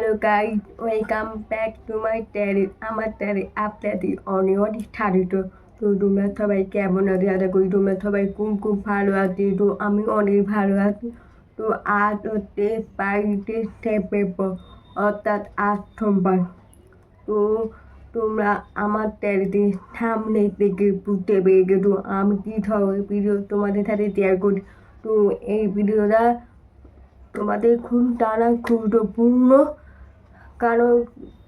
Hello guys welcome back to my channel আমার channel আপনাদের অনেক অনেক স্বাগত। তো তোমরা সবাই কেমন আছে? আশা করি তোমরা সবাই খুব খুব ভালো আছি। তো আমি অনেক ভালো আছি। তো আজ হচ্ছে বাইশে সেপ্টেম্বর, অর্থাৎ আজ সোমবার। তো তোমরা আমার চ্যানেলে সামনে থেকে বুঝতে পেরে গেছো আমি কী ধরনের ভিডিও তোমাদের সাথে শেয়ার করি। তো এই ভিডিওটা তোমাদের খুব টানা গুরুত্বপূর্ণ। কারণ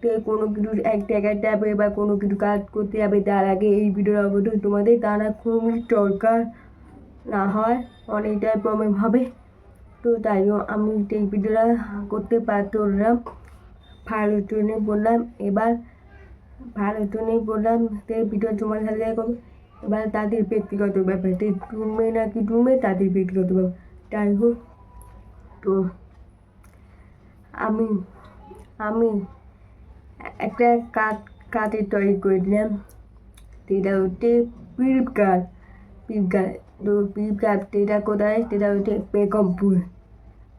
কে কোনো কিছু এক জায়গায় যাবে বা কোনো কিছু কাজ করতে যাবে তার আগে এই ভিডিওটা অবশ্যই তোমাদের জানা খুবই দরকার না হয় অনেকটাই প্রবলেম হবে। তো তাই আমি এই ভিডিওটা করতে পারতাম ভালো জন্য বললাম, এবার ভালো জন্যই বললাম যে ভিডিও তোমার সাথে করবে। এবার তাদের ব্যক্তিগত ব্যাপার, যে ডুমে নাকি ডুমে তাদের ব্যক্তিগত ব্যাপার। তাই হোক, তো আমি আমি একটা কাঠ কাঠের তৈরি করে দিলাম সেটা হচ্ছে ফ্লিপকার্ট ফ্লিপকার্ট তো ফ্লিপকার্ট সেটা কোথায়? সেটা হচ্ছে বেগমপুর।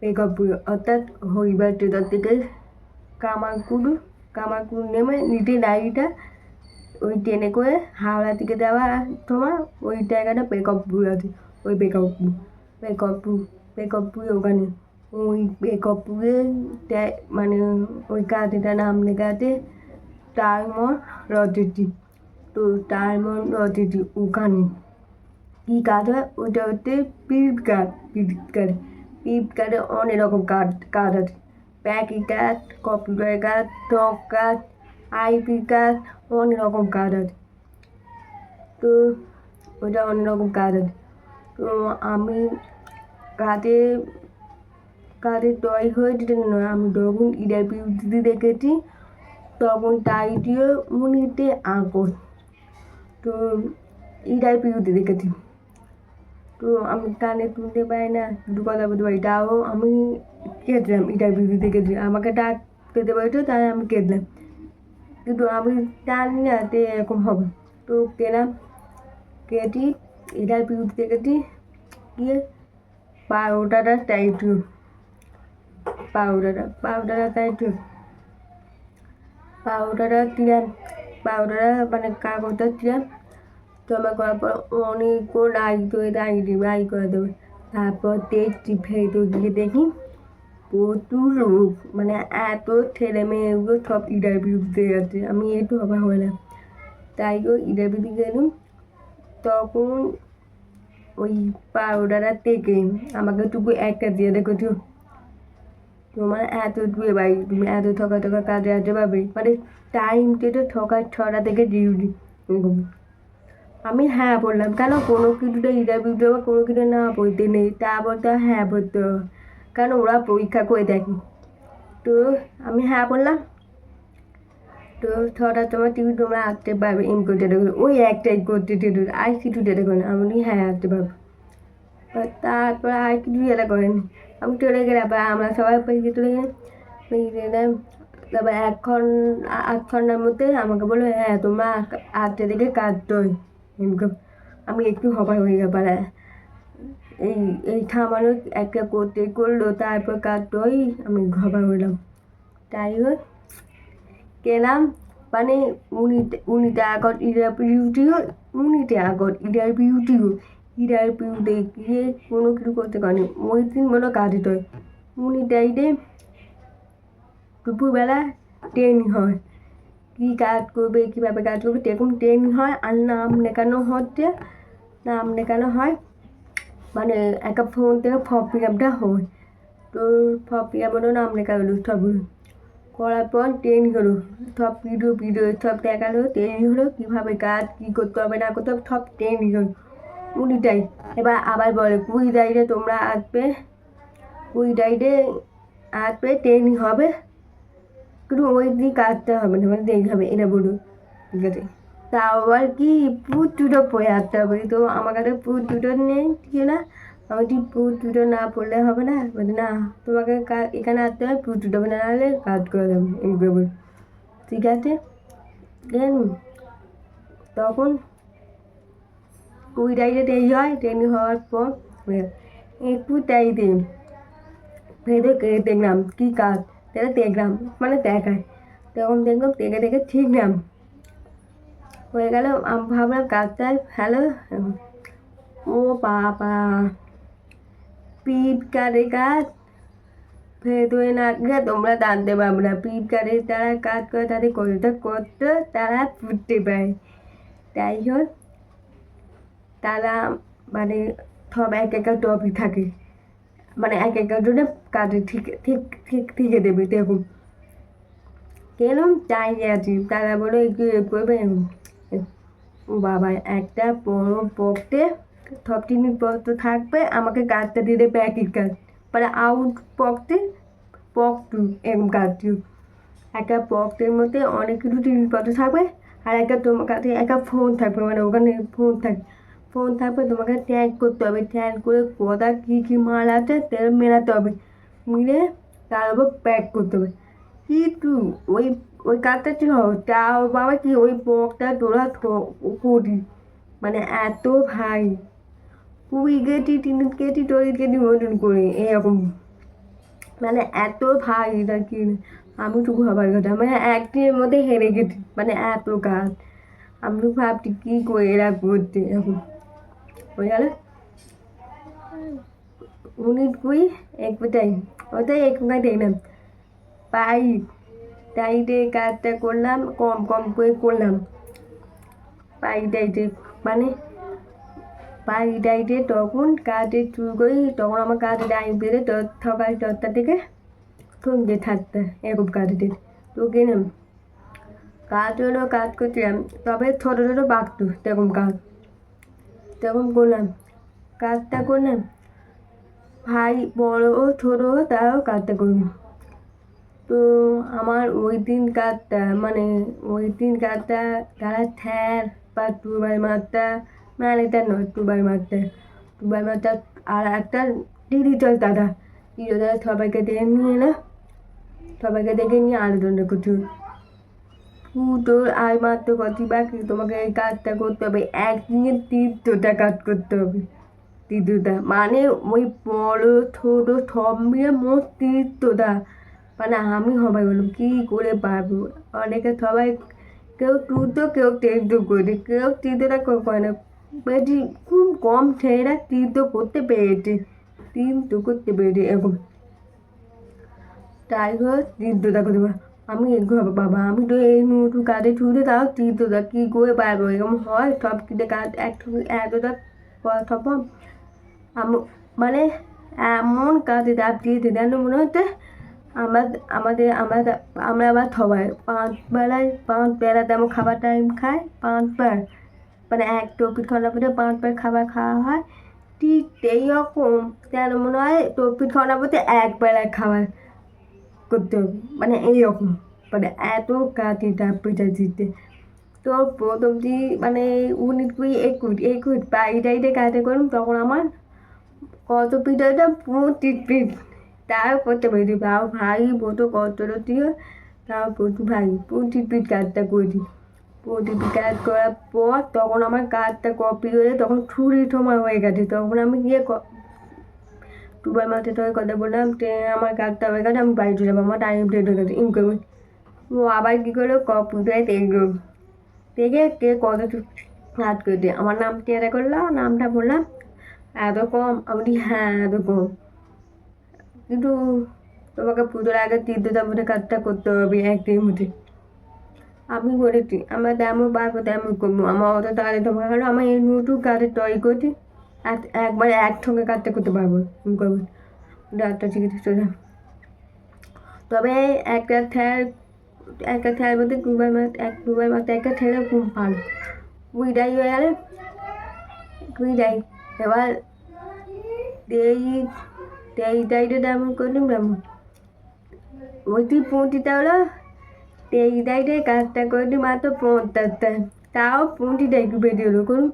বেগমপুর, অর্থাৎ হরিবার ট্রেডার থেকে কামারকুড়ু কামারকুড়ু নেমে নিচে গাড়িটা ওই ট্রেনে করে হাওড়া থেকে যাওয়া তোমার ওই জায়গাটা বেগমপুর আছে। ওই বেগমপুর বেগমপুর বেগমপুর ওখানে। ওই বেগমপুরে মানে ওই কাজেটা নাম লেখাতে টাইমন রজতি তো টাইমন রজতি ওখানে। কী কাজ হয়? ওইটা হচ্ছে ফ্লিপকার্ট ফ্লিপকার্ট ফ্লিপকার্টে অনেক রকম কাজ কাজ আছে। প্যাকিং কাজ কম্পিউটার কাজ টক কাজ আইপি কাজ অনেক রকম কাজ আছে। তো ওইটা অনেক রকম কাজ আছে। তো আমি কাজে কাজে তৈরি হয়েছে নয় আমি যখন ইডার বিউটিতে দেখেছি, তখন টাইটিও মুনিতে আঁকো তো ইডার বিউটি দেখেছি। তো আমি কানে তুলতে পারি না দু কথা বলতে পারি। তাও আমি কেটলাম ইন্টারভিউ দেখেছি। আমাকে ডাক পেতে পারতো, তাই আমি কেটলাম কিন্তু আমি জানি না যে এরকম হবে। তো কেলাম কেটি ইন্টারভিউ দেখেছি। গিয়ে পাউডারটা টাইট পাউডারটা পাউডারটা টাইট পাউডারটা দিলাম। পাউডারটা মানে কাগজটা দিলাম। জমা করার পর অনেকক্ষণ আই করে আই দেবে আই করে দেবে। তারপর দেখছি ভেতর গিয়ে দেখি প্রচুর লোক মানে এত ছেলে মেয়েগুলো সব ইন্টারভিউ দিতে যাচ্ছে। আমি একটু অবাক হলাম তাই ও ইন্টারভিউ দিতে গেলাম। তখন ওই পাউডারটা থেকে আমাকে টুকু একটা দিয়ে দেখেছ তোমার এত দূরে বাড়ি তুমি এত ঠকা ঠকা কাজে আসতে পারবে মানে টাইম তো ঠকা ছটা থেকে ডিউটি এরকম আমি হ্যাঁ বললাম, কেন কোনো কিছুটা ইন্টারভিউ দেওয়া, কোনো কিছু না বলতে নেই? তা বলতে হ্যাঁ বলতে হবে। কেন ওরা পরীক্ষা করে দেখে? তো আমি হ্যাঁ বললাম। তো ছটা তোমার টিভি তোমরা আসতে পারবে এম করতে দেখো। ওই একটাই করতে দিল আর কিছু দেখো না। আমি হ্যাঁ আসতে পারব। তারপর আর কিছু এটা করেনি। আমি চলে গেলাম আমরা সবাই পরীক্ষা চলে গেলাম। তারপর ঘণ্টা আধ ঘণ্টার মধ্যে আমাকে বলল হ্যাঁ তোমরা আটটা থেকে কাটতে আমি একটু হবাই হয়ে গেল এই এই থামানো একটা করতে করল, তারপর কাটতে হয় আমি ঘবা হইলাম তাই হোক, গেলাম মানে উনিতে উনিতে আগত ইডার বিউটি হয় উনিতে আগত ইডার বিউটি হয় ইডার বিউটি গিয়ে কোনো কিছু করতে পারেনি ওই দিন মনে হয় উনি ডাইডে দুপুরবেলা ট্রেনিং হয়। কী কাজ করবে, কীভাবে কাজ করবে, সেরকম ট্রেনিং হয় আর নাম লেখানো হচ্ছে, নাম লেখানো হয়। মানে একটা ফোন থেকে ফর্ম ফিল আপটা হয়। তো ফর্ম ফিল আপেরও নাম লেখা হলো সবগুলো করার পর ট্রেনিং হলো। সব ভিডিও ভিডিও, সব দেখাল, ট্রেনিং হলো। কীভাবে কাজ, কী করতে হবে, না করতে হবে, সব ট্রেনিং হলো। কুড়িটাই। এবার আবার বলে কুড়ি তারিখে তোমরা আসবে কুড়ি তারিখে আসবে ট্রেনিং হবে। কিন্তু ওই দিন কাজটা হবে না মানে দেরি হবে, এটা বলুন। ঠিক আছে? তা আবার কি? পুজোটা পরে আসতে হবে তো আমার কাছে পুজোটা নেই, ঠিক না? আমি ঠিক পুজোটা না পড়লে হবে না? বলছে, না, তোমাকে এখানে আসতে হবে পুজোটা না হলে কাজ করে দেবো, এমনি ঠিক আছে? দেন তখন কুড়ি তারিখে দেরি হয় ট্রেনিং হওয়ার পর একটু তারিখে ভেবে দেখলাম কী কাজ, তাহলে দেখলাম মানে দেখায়। তখন দেখলাম দেখে দেখে ঠিকলাম হয়ে গেল, আমি ভাবলাম কাজটায় ভালো, ও বাবা। পিপ কারে কাজ না গিয়ে তোমরা জানতে পারবে না। পিপ কারে তারা কাজ করে তাদের কতটা করতে তারা ফুটতে পায় তাই হোক তারা মানে সব এক একটা টপিক থাকে। মানে এক একটা জন্য কাজে ঠিক ঠিক ঠিক ঠিকে দেবে দেখুন। কেন চাই আছি? তারা বলে, কি করবে? ও বাবা, একটা বড় বক্সে সব জিনিসপত্র থাকবে, আমাকে কাজটা দিয়ে দেবে একই কাজ। মানে আউট বক্সে বক্স টু এরকম কাজ। দিও একটা বক্সের মধ্যে অনেক কিছু জিনিসপত্র থাকবে, আর একটা তোমার কাছে একটা ফোন থাকবে। মানে ওখানে ফোন থাকবে ফোন থাকবে, তোমাকে ট্যাগ করতে হবে। ট্যাগ করে কোথা কী কী মাল আছে তেল মেলাতে হবে। মিলে তার উপর প্যাক করতে হবে। কিন্তু ওই ওই কাজটা ছিল তাও বাবা কি ওই বকটা তোরা করি মানে এত ভাই। কুড়ি কেজি, তিন কেজি, চল্লিশ কেজি ওজন করে এরকম। মানে এত ভাই এটা কি? আমি তো ভাবার কথা। মানে একদিনের মধ্যে হেরে গেছি। মানে এত কাজ। আমি ভাবছি কী করে এরা করতে এখন? কুই? এক কোথায় ওটাই এক কোথায় দেখলাম পাই। টাইটে কাজটা করলাম, কম কম করে করলাম। পাই টাইটে মানে পাই টাইটে তখন কাজে শুরু করি, তখন আমার কাজে টাইম বেড়ে সকাল দশটা থেকে সন্ধ্যে থাকতে এরকম কাজে তো গেলাম। কাজ হলো কাজ করছিলাম, তবে ছোটো ছোটো বাগতো তেরকম কাজ। তেরকম করলাম কাজটা করলাম ভাই, বড় ও ছোটো তারাও কাজটা করলাম তো আমার ওই দিন কাজটা মানে ওই দিন কাজটা তারা থ্যার বা টুবাই মারটা মানে এটা নয় টুবাই মারটা টুবাই মারটা আর একটা ডিজিটাল দাদা। ডিজিটাল দাদা সবাইকে দেখে নিয়ে না সবাইকে দেখে নিয়ে আলোচনা করছি তোর আর মাত্র কতি বাকি তোমাকে এই কাজটা করতে হবে, একদিনে তীর্থটা কাজ করতে হবে। তীর্থটা মানে ওই বড়, ছোট সব মিলে মোট তীর্থটা মানে আমি সবাই বললাম কী করে পারব? অনেকে সবাই কেউ তুতো কেউ তীর্থ করে, কেউ তীর্থটা করে না। বেশি খুব কম ছেলেরা তীর্থ করতে পেরেছে তীর্থ করতে পেরেছে তাই হোক তীর্থটা করতে পারে আমি বাবা, আমি তো এই নতুন কাজে ছুটে তাও তীর্থটা কী করে পারব? এরকম হয়, সব কিছু কাজ এক এতটা আমি মানে এমন কাজে ডাব দিয়েছে, যেন মনে হচ্ছে আমার, আমাদের, আমরা আমরা আবার সবাই পাঁচ বেলায়, পাঁচ বেলা তেমন খাবার টাইম খাই পাঁচবার মানে এক টপিক খাওয়ার পরে পাঁচবার খাবার খাওয়া হয়, ঠিক এই রকম, যেন মনে হয় টপিক খাওয়ার পরে এক বেলায় খাবার করতে হবে। মানে এইরকম মানে এত কাজে ডাব পিঠা দিতে তো প্রথম দিন মানে উনিট কুড়ি একুশ একুশ বাইরে কাজে করুন, তখন আমার কত পিঠ হয়েছে পঁচিশ পিঠ তাও করতে পেরেছি তাও ভাই বতো কতটা দিয়ে তাও প্রচুর ভাই পঁচিশ পিঠ কাজটা করেছি পঁচিশ পিঠ কাজ করার পর তখন আমার কাজটা কপি হয়ে তখন ছুরির সময় হয়ে গেছে। তখন আমি গিয়ে টুবার মাঠে তোকে কথা বললাম আমার কাজটা হয়ে গেছে, আমি বাড়ি চলে যাব, আমার টাইম ডেট হয়ে গেছে ইনকাম ও আবার কী করল কম্পিউটারে দেখল দেখে কে কত কাজ করে আমার নাম টেরা করল, নামটা বললাম, এত কম, আমি হ্যাঁ এত কম। কিন্তু তোমাকে পুজোর আগে তীর্থতা মধ্যে কাজটা করতে হবে একদিন মধ্যে। আমি করেছি আমরা তেমন পারব তেমন করব, আমার অত তাড়াতাড়ি তোমাকে হলো আমার এই নতুন কাজে ট্রয় করছি। একবারে একসঙ্গে কাজটা করতে পারব। করব। ডাক্তার চিকিৎসা তবে একটা থ্যার একটা থ্যার মধ্যে দুবার মাস এক, দুবার মাস একটা ঠেলে খুব ভালো। কুড়িটাই হয়ে গেলে কুড়িটাই এবার তেই তেইশ তারিখে তেমন করলাম তেমন ওইটি পঁচিশটা হলো তেইশ তারিখে কাজটা করলি মাত্র পঞ্চাশটা তাও পঁচিশটা একটু বেশি হলো করুন।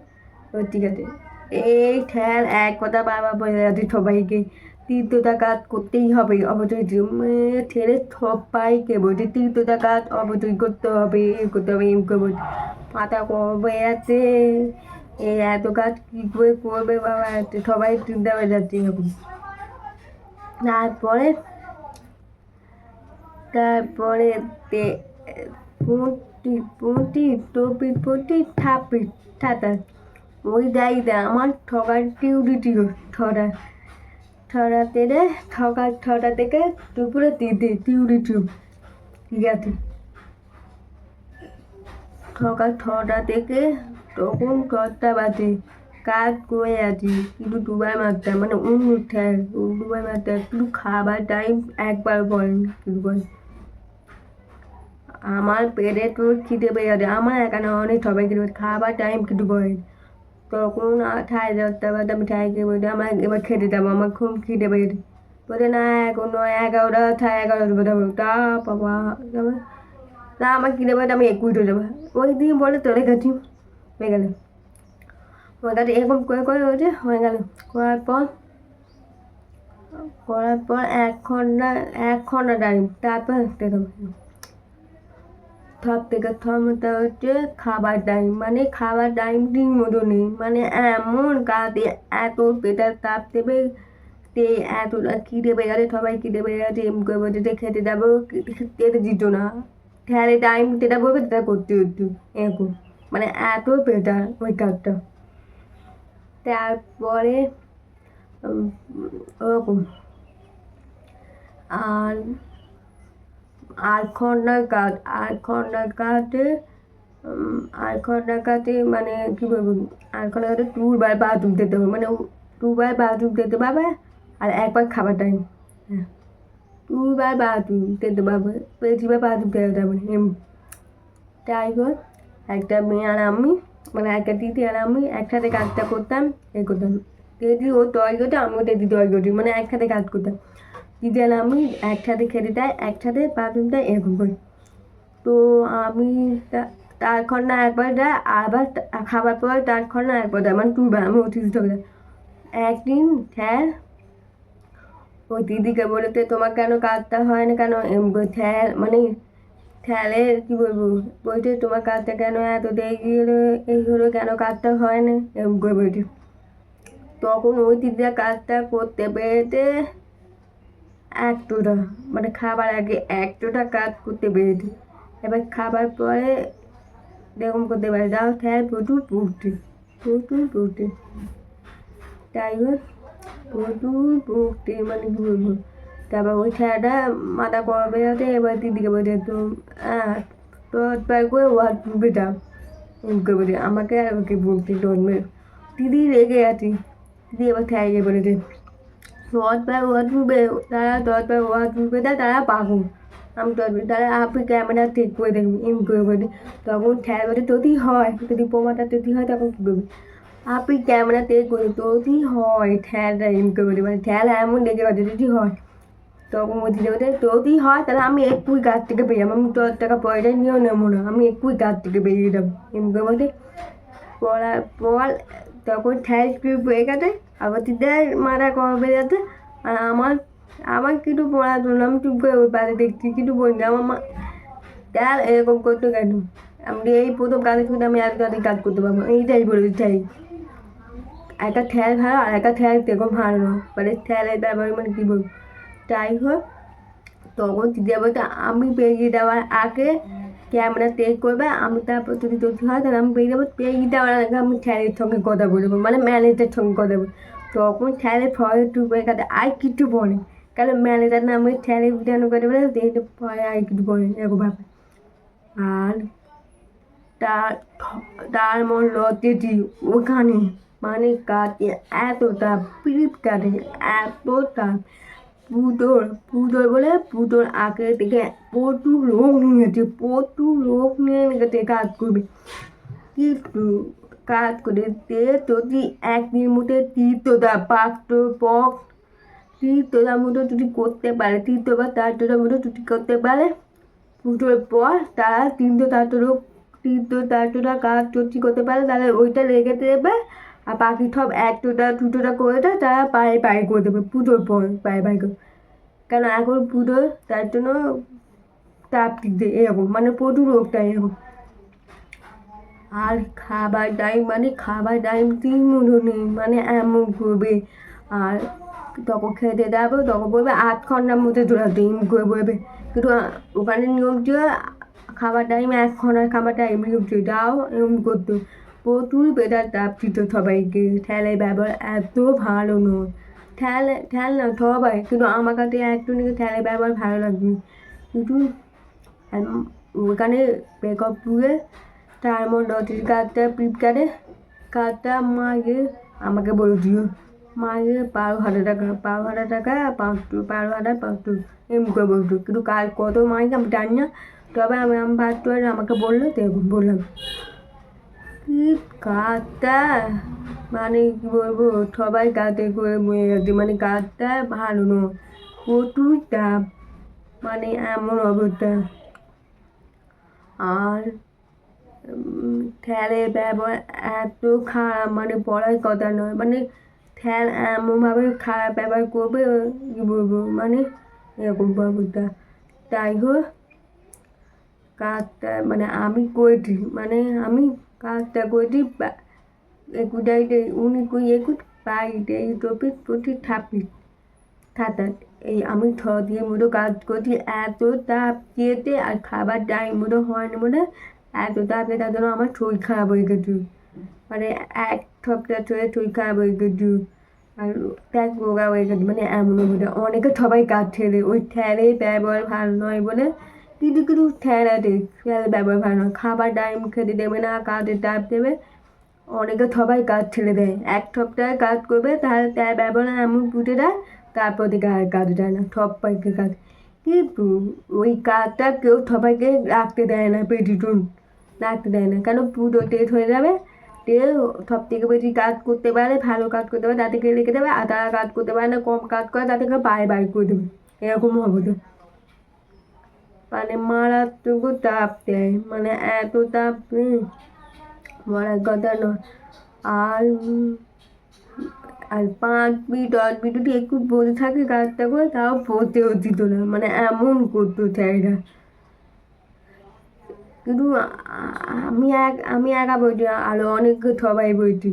ঠিক আছে। এই ঠ্যাল এক কথা বাবা বলে যাচ্ছে সবাইকে। তীর্থতা কাজ করতেই হবে, অবশ্যই ছেলে সবাইকে বলছে তীর্থতা কাজ অবশ্যই করতে হবে, এ করতে হবে, এম করব মাথা কবে আছে? এই এত কাজ কী করে করবে বাবা? সবাই চিন্তা হয়ে যাচ্ছে এরকম। তারপরে তারপরে পুঁটি পুঁটি, টপি, পুঁটি থাপি ঠাতা ওই দাইদা আমার ঠগার টিউরিটি ঠরা ঠরা তেরে ঠগার ঠরা থেকে টিউরি টিউব ঠিক আছে সকাল ছটা থেকে তখন ছটা বাজে? কাজ করে আছি কিন্তু দুবার মারতাম মানে অন্য ঠ্যার দুবার মারতাম কিন্তু খাবার টাইম একবার বলেন কিন্তু বলেন আমার পেটে তো খিদে পেয়ে যাবে আমার একা না অনেক সবাই পেয়ে খাবার টাইম কিন্তু বলেন তখন দশটা বাজে আমি ঠাই খেয়ে আমার এবার খেতে যাব আমার খুব খিদে পেয়ে বলে, না, এখন এগারোটা ঠাই এগারোটা বেরোবো তা বাবা না, আমার কিনে পারে আমি একুশ হয়ে যাব। ওই দিন বলে তোরে গেছি। হয়ে গেল। আমার এরকম করে করে হয়েছে হয়ে গেল। করার পর করার পর এক ঘণ্টা এক ঘণ্টা টাইম তারপর দেখলাম সব থেকে ক্ষমতা হচ্ছে খাবার টাইম মানে খাবার টাইম ঠিক মতো নেই। মানে এমন গাতে এত পেটার তাপ দেবে তে এতটা খিদে পেয়ে গেছে, সবাই খিদে পেয়ে গেছে এম করে বলছে খেতে যাব, খেতে দিত না। খেয়ালে টাইম যেটা বলবে সেটা করতে হতো এরকম। মানে এত পেটার ওই কাজটা। তারপরে ওরকম। আর আর খন্ডার কাজ আর খন্ডার কাজে আর খন্ডার কাজে মানে কী বলব আর খন্ডার কাজে দুবার বাথরুম যেতে হবে মানে দুবার বাথরুম যেতে পারবে আর একবার খাবার টাইম হ্যাঁ। দুবার বাথরুম যেতে পারবে বেশিবার বাথরুম যেতে যাবে এম। হোক একটা মেয়ে আর আমি মানে একটা দিদি আর আমি একসাথে কাজটা করতাম, এ করতাম। দিদি ও তয় করতো আমিও দিদি তয় করছি মানে একসাথে কাজ করতাম। দিদি আর আমি একসাথে খেতে দেয়, একসাথে বাথরুমটা এরকম করি। তো আমি তা- তার খন্ডা একবার দেয়, আবার খাবার পর তার খন্ডা একবার দেয়। মানে দুবার আমি করে দেয়। একদিন স্যার, ওই দিদিকে বলেতে তোমার কেন কাজটা হয় না কেন? স্যার মানে স্যারে কী বলব, বলছে, তোমার কাজটা কেন এত দেরি হলো এই হলো কেন কাজটা হয় না? এম করে বলছে। তখন ওই দিদিরা কাজটা করতে পেরেছে একটোটা মানে খাবার আগে একটোটা কাজ করতে পেরেছে এবার খাবার পরে এরকম করতে পারে যাও স্যার প্রচুর পড়তে প্রচুর পড়তে তাই প্রচুর পড়তে মানে কী বলব? তারপর ওই ছেলেটা মাথা কমে যাতে এবার দিদিকে বলছে তো হ্যাঁ একবার করে ওয়ার্ড টুবে দাও এমকে বলে আমাকে আর ওকে বলতে ডোন মেরে দিদি রেগে আছি। দিদি এবার খেয়ে বলেছে দশ বার ওয়ার্ড টুবে তারা বার ওয়ার্ড টুবে দেয় তারা পাগল আমি বার তারা আপনি ক্যামেরা ঠিক করে দেখবেন এম করে বলে। তখন ঠেল বলে যদি হয়। যদি বোমাটা যদি হয়, তখন কী করবে আপনি ক্যামেরা তে করে যদি হয়। ঠেলটা এম করে মানে ঠেল এমন লেগে গেছে যদি হয়। তখন বলছি যে যদি হয়, তাহলে আমি একটুই গাছ থেকে বেরিয়ে যাব। আমি দশ টাকা পয়সা নিয়েও নেব না। আমি একটুই গাছ থেকে বেরিয়ে যাব। এমনি বলতে পড়ার পর তখন ঠ্যাল স্ক্রিপ হয়ে গেছে। আবার দিদার মারা কমে যাচ্ছে আর আমার আমার কিছু পড়াতো না, আমি চুপ করে ওই পাশে দেখছি কিছু বলি আমার মা দেখ এরকম করতে কেন? আমি এই প্রথম কাজে শুনে আমি আর তাড়াতাড়ি কাজ করতে পারব এইটাই বলেছি চাই একটা ঠ্যাল ভালো আর একটা ঠ্যাল সেরকম ভালো না। মানে ঠ্যালের ব্যাপারে মানে কী বলব? তাই হোক, তখন দিদি আমি বেরিয়ে দেওয়ার আগে ক্যামেরা টেক করবে, আমি তারপর যদি যদি হয়, তাহলে আমি বেরিয়ে যাব। বেরিয়ে দেওয়ার আগে আমি ঠ্যালের সঙ্গে কথা বলব মানে ম্যানেজারের সঙ্গে কথা বলব। তখন ঠ্যালের ফয়ের টুপে কাছে আর কিছু বলে। কারণ ম্যানেজার না আমি ঠ্যালে উঠানো করে বলে এইটা পরে আর কিছু বলে এরকম ব্যাপার আর তার তার মন লতেছি ওখানে মানে কাটে এতটা পিপ কাটে এতটা। পুজোর পুজোর বলে পুজোর আগে থেকে প্রচুর লোক নিয়েছে, প্রচুর লোক নিয়ে গেছে কাজ করবে। কিন্তু কাজ করে তে যদি একদিন মধ্যে তীর্থদা পাঁচটো পক তীর্থদার মতো যদি করতে পারে তীর্থ বা চারটোটার মতো যদি করতে পারে, পুজোর পর তারা তিনটে চারটো তিনটে চারটোটা কাজ যদি করতে পারে, তাহলে ওইটা লেগে দেবে আর বাকি সব একটোটা দুটোটা করে দেয়, তারা পায়ে পায়ে করে দেবে, পুজোর পর পায়ে পায়ে করে। কেন এখন পুজো, তার জন্য তাপ দিতে এরকম মানে প্রচুর রোগটা এরকম। আর খাবার টাইম মানে খাবার টাইম তিন মতো নেই মানে এমন করবে। আর তখন খেতে যাব তখন বলবে আধ ঘণ্টার মধ্যে তোরা ডিম করে বলবে। কিন্তু ওখানে নিয়ম ছিল খাবার টাইম এক ঘণ্টার খাবার টাইম নিয়ম ছিল তাও এরকম করতো। প্রচুর বেটার তাপ দিত সবাইকে। ঠেলে ব্যবহার এত ভালো নয় ঠেলে, ঠেল না, সবাই। কিন্তু আমার কাছে একটু নাকি ঠেলে ব্যবহার ভালো লাগবে কিন্তু ওখানে ব্যাকআপ পুরে তার মধ্যে অতিথি কার্ডটা ফ্লিপকার্টে কার্ডটা মাকে আমাকে বলেছিল মাকে বারো হাজার টাকা, বারো হাজার টাকা পাঁচশো বারো হাজার পাঁচশো এমনি করে বলতো কিন্তু কার কত মাইক আমি জানি না। তবে আমি আমি পারি আমাকে বলল, তো বললাম। কি কাজটা মানে কি বলব সবাই কাজে করে মরে গেছে মানে কাজটা ভালো নয় প্রচুর চাপ মানে এমন অবস্থা। আর উম, ব্যবহার এত খারাপ মানে পড়ার কথা নয় মানে ঠেল এমনভাবে খারাপ ব্যবহার করবে কী বলব মানে এরকম অবস্থা। তাই হোক কাজটা মানে আমি করেছি মানে আমি একুটাইতে উনি কই একুট বাইরে এই টপিক প্রতি থাপি থাকার এই আমি ছ দিয়ে মতো কাজ করছি এত তাপ দিয়েতে আর খাবার টাইম মতো হয়নি বলে এত তাপে তার জন্য আমার শরীর খারাপ হয়ে গেছে। মানে এক সপ্তাহ ধরে শরীর খারাপ হয়ে গেছে। আর ত্যাগ রোগা হয়ে গেছে। মানে এমন বলে অনেকে সবাই কাজ ছেড়ে ওই ঠেলে ব্যবহার ভালো নয় বলে কিছু ঠেলাতে ঠেলে ব্যবহার নয় খাবার টাইম খেতে দেবে না কাজের চাপ দেবে অনেকে সবাই কাজ ছেড়ে দেয় এক সপ্তাহে কাজ করবে তাহলে তার ব্যবহার এমন পুঁতে দেয় তারপর থেকে আর কাজ দেয় না সবাইকে কাজ কিন্তু ওই কাজটা কেউ সবাইকে রাখতে দেয় না পেটিটুন রাখতে দেয় না কেন পুজো টেট হয়ে যাবে তে সব থেকে বেশি কাজ করতে পারে ভালো কাজ করতে পারে তাদেরকে রেখে দেবে আর তারা কাজ করতে পারে না কম কাজ করে তাদেরকে বাইরে বাইর করে দেবে এরকম হবে তো মানে মারাত্মক তাপ দেয়। মানে এত তাপ বলার কথা নয়। আর আর পাঁচ মিনিট, দশ মিনিট একটু বসে থাকে কাজটা করে, তাও পড়তেও দিত না মানে এমন করতো স্যাররা কিন্তু আমি এক, আমি একা বইটি আরও অনেকে সবাই বইটি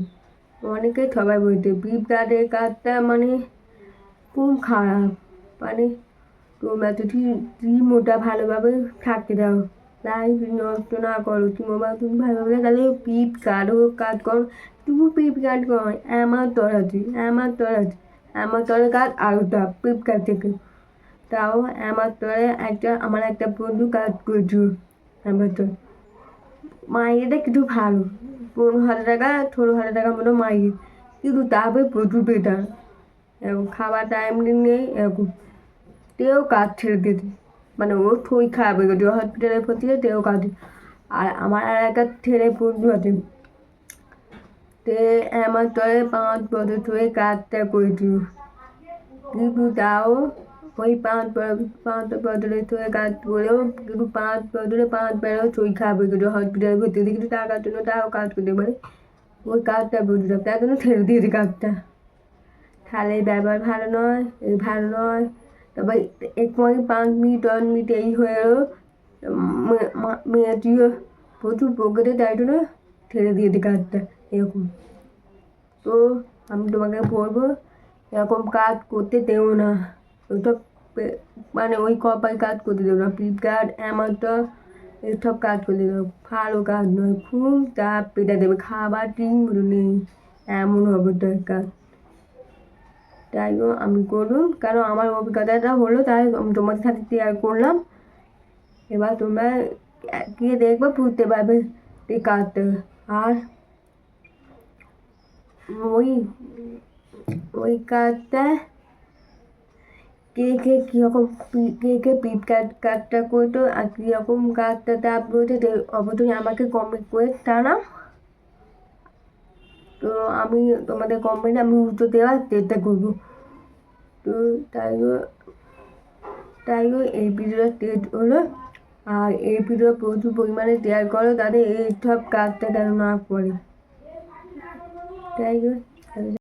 অনেকে সবাই বইটি। বিপদাদের কাজটা মানে খুব খারাপ। মানে তোমরা যদি রিমোটটা ভালোভাবে থাকতে দাও। লাইফ নষ্ট না করো তোমরা তুমি ভালোভাবে তাহলে ফ্লিপকার্ট হোক কাজ করো, তুমি ফ্লিপকার্ট করো। আমার তর আছে, আমার তর আছে, আমার তরের কাজ আরও টাফ ফ্লিপকার্ট থেকে। তাও আমার তরে একটা, আমার একটা বন্ধু কাজ করছিল আমার তো মাইয়েটা কিছু ভালো, পনেরো হাজার টাকা, ষোলো হাজার টাকার মতো মাইয়ে। কিন্তু তারপরে প্রচুর বেটার এরকম খাবার টাইম নেই, এরকম। তেও কাজ ছেড়ে দিয়েছে মানে ও শরীর খারাপ হয়ে গেছে হসপিটালে ভর্তি হয়ে তেও কাজ আর আমার আর একটা ছেলে বন্ধু আছে। তে আমার তলে পাঁচ বছর ধরে কাজটা করেছিল। কিন্তু তাও ওই পাঁচ পাঁচ বছরের ধরে কাজ করেও কিন্তু পাঁচ বছরে পাঁচ বারেও শরীর খারাপ হয়ে গেছে হসপিটালে ভর্তি হয়েছে কিন্তু টাকার জন্য তাও কাজ করতে পারে। ওই কাজটা বুঝলাম তার জন্য ছেড়ে দিয়েছে কাজটা। তাহলে ব্যবহার ভালো নয়, এই ভালো নয়। তবে এক মাস পাঁচ মিনিট, দশ মিনিট এই হয়েও মেয়েটিও প্রচুর পকেটে তাই জন্য ছেড়ে দিয়েছে কাজটা এরকম। তো আমি তোমাকে বলব, এরকম কাজ করতে দেও না। ওইসব মানে ওই কপাই কাজ করতে দেবো না। ফ্লিপকার্ট অ্যামাজন এসব কাজ করতে দেবো ভালো কাজ নয়, খুব চাপ পেটা দেবে। খাবার ঠিক মতো নেই। এমন হবে তোর কাজ তাই আমি করুন কারণ আমার অভিজ্ঞতাটা হলো, তাই তোমাদের সাথে শেয়ার করলাম। এবার তোমরা গিয়ে দেখবে, বুঝতে পারবে এই কাজটা। আর ওই ওই কাজটা কে কে কীরকম কে কে কে ফ্লিপকার্ট কাজটা করতো আর কীরকম কাজটা তাপ অবশ্যই আমাকে কমেন্ট করে জানাও। তো আমি তোমাদের কমেন্ট আমি উত্তর দেওয়ার চেষ্টা করব। তো তাই তাই এই ভিডিওটা টেস্ট হলো। আর এই ভিডিও প্রচুর পরিমাণে শেয়ার করো তাদের এই সব কাজটা যেন না করে। তাই